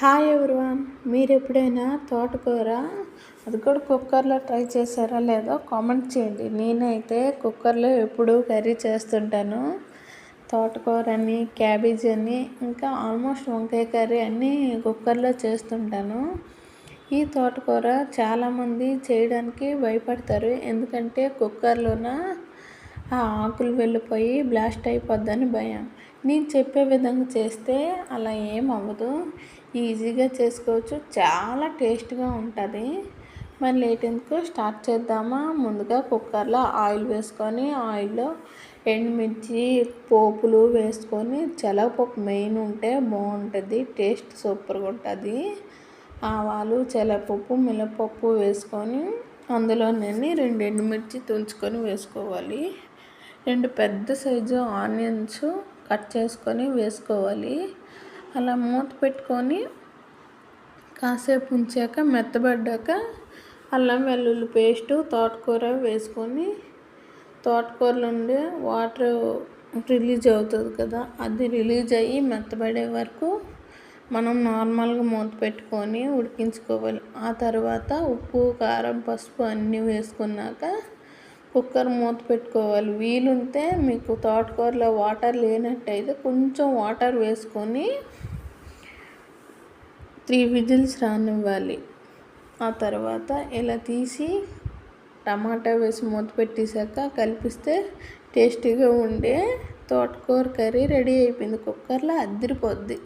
Hi everyone మీరు ఎప్పుడైనా తోటకూర అది కూడా కుక్కర్లో ట్రై చేశారా లేదో కామెంట్ చేయండి. నేనైతే కుక్కర్లో ఎప్పుడు కర్రీ చేస్తుంటాను. తోటకూర అని క్యాబేజ్ అని ఇంకా ఆల్మోస్ట్ వంకాయ కర్రీ అన్నీ కుక్కర్లో చేస్తుంటాను. ఈ తోటకూర చాలామంది చేయడానికి భయపడతారు. ఎందుకంటే కుక్కర్లోన ఆ ఆకులు వెళ్ళిపోయి బ్లాస్ట్ అయిపోద్దని భయం. నేను చెప్పే విధంగా చేస్తే అలా ఏం అవ్వదు. ఈజీగా చేసుకోవచ్చు. చాలా టేస్ట్గా ఉంటుంది. మరి లేట్ ఎందుకు? స్టార్ట్ చేద్దామా? ముందుగా కుక్కర్లో ఆయిల్ వేసుకొని ఆయిల్లో ఎండుమిర్చి పోపులు వేసుకొని శనగపప్పు మెయిన్ ఉంటే బాగుంటుంది. టేస్ట్ సూపర్గా ఉంటుంది. ఆవాలు శనగపప్పు మినపప్పు వేసుకొని అందులో నేను రెండు ఎండుమిర్చి తుంచుకొని వేసుకోవాలి. రెండు పెద్ద సైజు ఆనియన్స్ కట్ చేసుకొని వేసుకోవాలి. అలా మూత పెట్టుకొని కాసేపు ఉంచాక మెత్తబడ్డాక అల్లం వెల్లుల్లి పేస్టు తోటకూర వేసుకొని తోటకూరలో ఉండే వాటర్ రిలీజ్ అవుతుంది కదా అది రిలీజ్ అయ్యి మెత్తబడే వరకు మనం నార్మల్గా మూత పెట్టుకొని ఉడికించుకోవాలి. ఆ తర్వాత ఉప్పు కారం పసుపు అన్నీ వేసుకున్నాక కుక్కర్ మూత పెట్టుకోవాలి. వీలుంటే మీకు తోటకూరలో వాటర్ లేనట్టయితే కొంచెం వాటర్ వేసుకొని త్రీ విజిల్స్ రానివ్వాలి. ఆ తర్వాత ఇలా తీసి టమాటా వేసి మూత పెట్టేశాక కలిపిస్తే టేస్టీగా ఉండే తోటకూర కర్రీ రెడీ అయిపోయింది. కుక్కర్లో అద్దరిపోద్ది